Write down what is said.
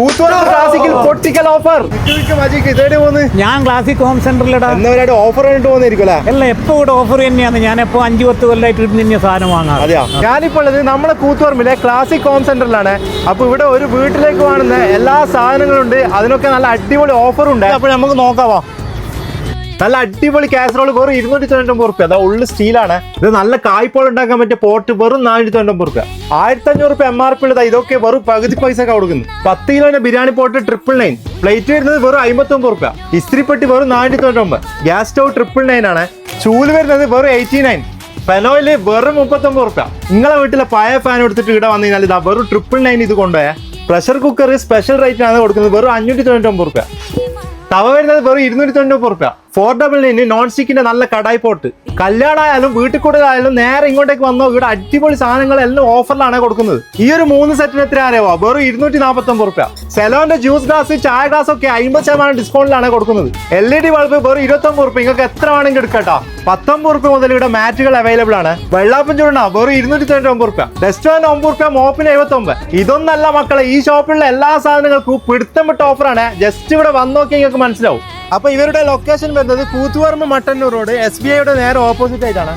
Koothuparamba classical പൊട്ടിക്കൽ offer ഞാൻ classic home സെന്ററിലിടാ എന്നവരായിട്ട് ഓഫർ അല്ലേ? എപ്പോ ഇവിടെ ഓഫർ തന്നെയാണ്. ഞാൻ എപ്പോ അഞ്ചു പത്ത് കൊല്ലമായിട്ട് ഇരുന്ന് ഇന്ന സാധനം വാങ്ങാം അതെയാ? ഞാനിപ്പോൾ ഉള്ളത് നമ്മളെ കൂത്തുപറമ്പിലെ ക്ലാസിക് ഹോം സെന്ററിലാണ് അപ്പൊ ഇവിടെ ഒരു വീട്ടിലേക്ക് വാങ്ങുന്ന എല്ലാ സാധനങ്ങളും ഉണ്ട് അതിനൊക്കെ നല്ല അടിപൊളി ഓഫർ ഉണ്ട്. അപ്പോൾ നമുക്ക് നോക്കാവാ? നല്ല അടിപൊളി കാസറോൾ വെറും ഇരുന്നൂറ്റി തൊണ്ണൂറ്റൊമ്പത് റുപ്യ അതാ ഉള്ളു സ്റ്റീലാണ് ഇത് നല്ല കായ്പോൾ ഉണ്ടാക്കാൻ പറ്റിയ പോട്ട് വെറും നാനൂറ്റി തൊണ്ണൂറ്റൊമ്പത് റുപ്യ ആയിരത്തി അഞ്ഞൂറ് റുപ്യ എം ആർ പി ഉള്ളത് ഇതൊക്കെ വെറും പകുതി പൈസ ഒക്കെ കൊടുക്കുന്നു പത്ത് കിലോന്റെ biryani pot triple nine plate വരുന്നത് വെറും അമ്പത്തൊമ്പത് റുപ്യ ഇസ്ത്രിപ്പെട്ടി വെറും നാനൂറ്റി തൊണ്ണൂറ്റൊമ്പത് ഗ്യാസ് സ്റ്റൗ ട്രിപ്പിൾ നയൻ ആണ്. ചൂൽ വരുന്നത് വെറും എയ്റ്റി നയൻ ഫെനോയിൽ വെറും മുപ്പത്തൊമ്പത് റുപ്യ നിങ്ങളെ വീട്ടിലെ പഴയ ഫാൻ എടുത്തിട്ട് ഇവിടെ വന്നു കഴിഞ്ഞാൽ ഇതാ വെറും ട്രിപ്പിൾ നയൻ ഇത് കൊണ്ടുപോയാ. പ്രഷർ കുക്കർ സ്പെഷ്യൽ റേറ്റിനാണ് കൊടുക്കുന്നത് വെറും അഞ്ഞൂറ്റി തൊണ്ണൂറ്റൊമ്പത് റുപ്യ തവ വരുന്നത് വെറും ഇരുന്നൂറ്റി തൊണ്ണൂറ് റുപ്യ ഫോർ ഡബിൾ നയന് നോൺ സ്റ്റിക്കിന്റെ നല്ല കടായി പോട്ട്. കല്യാണമായാലും വീട്ടിൽ കൂടുതലായാലും നേരെ ഇങ്ങോട്ടേക്ക് വന്നോ ഇവിടെ അടിപൊളി സാധനങ്ങളെല്ലാം ഓഫറിലാണ് കൊടുക്കുന്നത്. ഈ ഒരു മൂന്ന് സെറ്റിന് എത്ര അറിയാവോ? വെറും ഇരുന്നൂറ്റി നാൽപ്പത്തി ഒമ്പത് റുപ്യ. സെലോന്റെ ജ്യൂസ് ഗ്ലാസ് ചായ ഗ്ലാസ് ഒക്കെ അമ്പത് ശതമാനം ഡിസ്കൗണ്ടിലാണ് കൊടുക്കുന്നത്. എൽ ഇ ഡി ബൾബ് വെറും ഇരുപത്തൊമ്പത് റുപ്യ. നിങ്ങൾക്ക് എത്ര വേണമെങ്കിൽ എടുക്കട്ടോ. പത്തൊമ്പത് റുപ്യ മുതൽ ഇവിടെ മാറ്റുകൾ അവൈലബിൾ ആണ്. വെള്ളാപ്പം ചൂടണ വെറും ഇരുന്നൂറ്റി തൊണ്ണൂറ്റി ഒമ്പത് റുപ്യ. റെസ്റ്റോറന്റ് ഒമ്പത് റുപ്യ മോപ്പിന് എഴുപത്തി ഒമ്പത് ഇതൊന്നല്ല മക്കളെ ഈ ഷോപ്പിലുള്ള എല്ലാ സാധനങ്ങൾക്കും പിടുത്തം വിട്ട ഓഫറാണ് ജസ്റ്റ് ഇവിടെ വന്നോക്കി നിങ്ങൾക്ക് മനസ്സിലാവും. അപ്പൊ ഇവരുടെ ലൊക്കേഷൻ വരുന്നത് കൂത്തുവർമ്മ മട്ടന്നൂർ റോഡ് എസ് ബി ഐയുടെ നേരെ ഓപ്പോസിറ്റ് ആയിട്ടാണ്.